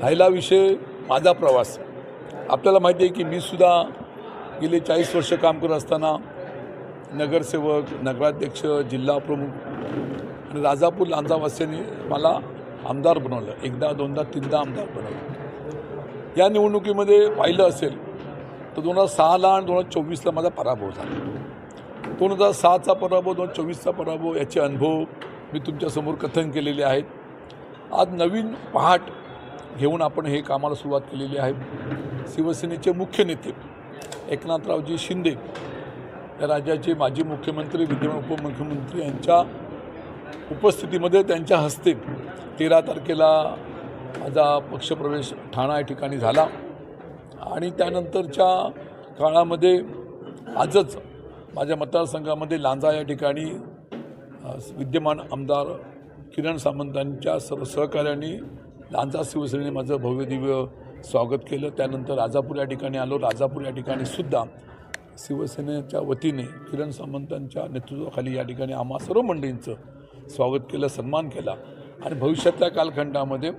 राहिला विषय माझा प्रवास. आपल्याला माहिती आहे की मी सुद्धा गेले चाळीस वर्ष काम करत असताना नगरसेवक नगराध्यक्ष जिल्हा प्रमुख आणि राजापूर लांजावासियांनी मला आमदार बनवलं. एकदा दोनदा तीनदा आमदार बनवलं. या निवडणुकीमध्ये पाहिलं असेल तर दोन हजार सहाला आणि दोन हजार चोवीसला माझा पराभव झाला. दोन हजार सहाचा पराभव दोन हजार चोवीसचा पराभव याचे अनुभव मी तुमच्यासमोर कथन केलेले आहेत. आज नवीन पहाट घेऊन आपण हे कामाला सुरुवात केलेली आहे. शिवसेनेचे मुख्य नेते एकनाथरावजी शिंदे या राज्याचे माजी मुख्यमंत्री विद्यमान उपमुख्यमंत्री यांच्या उपस्थितीमध्ये त्यांच्या हस्ते तेरा तारखेला माझा पक्षप्रवेश ठाणा या ठिकाणी झाला. आणि त्यानंतरच्या काळामध्ये आजच माझ्या मतदारसंघामध्ये लांजा या ठिकाणी विद्यमान आमदार किरण सामंतांच्या सर्व सहकार्याने लांजा शिवसेनेने माझं भव्यदिव्य स्वागत केलं. त्यानंतर राजापूर या ठिकाणी आलो. राजापूर या ठिकाणी सुद्धा शिवसेनेच्या वतीने किरण सामंतांच्या नेतृत्वाखाली या ठिकाणी आम्हा सर्व मंडळींचं स्वागत केलं सन्मान केला. आणि भविष्यातल्या कालखंडामध्ये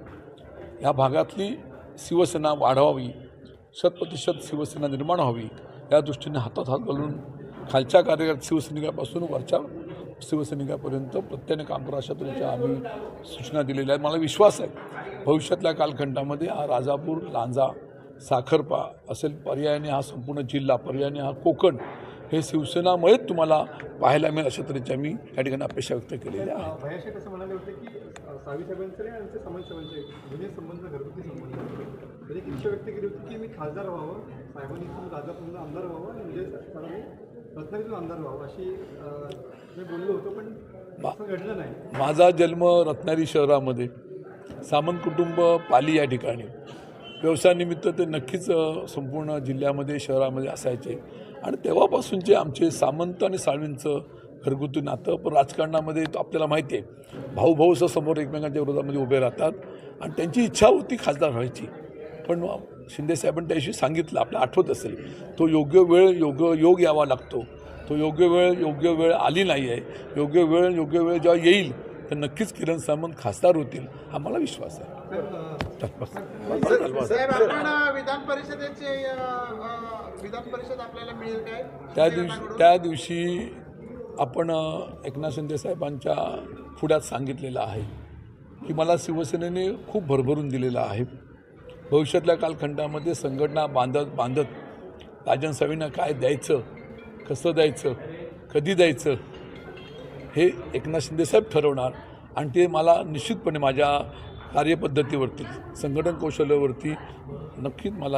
ह्या भागातली शिवसेना वाढवावी शतप्रतिशत शिवसेना निर्माण व्हावी या दृष्टीने हातात हात घालून खालच्या कार्यकर्त शिवसैनिकापासून वरच्या शिवसैनिकापर्यंत प्रत्येक काम करा अशा तऱ्हेच्या आम्ही सूचना दिलेल्या आहेत. मला विश्वास आहे भविष्यातल्या कालखंडामध्ये हा राजापूर लांजा साखरपा असेल पर्यायाने हा संपूर्ण जिल्हा पर्यायाने हा कोकण हे शिवसेनामुळेच तुम्हाला पाहायला मिळेल अशा तऱ्हेच्या मी या ठिकाणी अपेक्षा व्यक्त केलेल्या आहेत. रत्नागिरीतून आमदार व्हावं अशी मी बोललो होतो पण असं घडलं नाही. माझा जन्म रत्नागिरी शहरामध्ये. सामंत कुटुंब पाली या ठिकाणी. व्यवसायानिमित्त ते नक्कीच संपूर्ण जिल्ह्यामध्ये शहरामध्ये असायचे. आणि तेव्हापासूनचे आमचे सामंत आणि साळवींचं घरगुती नातं पण राजकारणामध्ये तो आपल्याला माहिती आहे. भाऊ भाऊचं समोर एकमेकांच्या विरोधामध्ये उभे राहतात. आणि त्यांची इच्छा होती खासदार व्हायची. पण शिंदेसाहेबांनी त्याशी सांगितलं आपल्याला आठवत असेल. तो योग्य वेळ योग्य योग यावा लागतो. तो योग्य वेळ योग्य वेळ आली नाही आहे योग्य वेळ योग्य वेळ जेव्हा येईल तर नक्कीच किरण सामंत खासदार होतील हा मला विश्वास आहे. त्या दिवशी त्या दिवशी आपण एकनाथ शिंदे साहेबांच्या पुढ्यात सांगितलेलं आहे. की मला शिवसेनेने खूप भरभरून दिलेलं आहे. भविष्यातल्या कालखंडामध्ये संघटना बांधत बांधत राजन साहेबांना काय द्यायचं कसं द्यायचं कधी द्यायचं हे एकनाथ शिंदेसाहेब ठरवणार. आणि ते मला निश्चितपणे माझ्या कार्यपद्धतीवरती संघटन कौशल्यावरती नक्कीच मला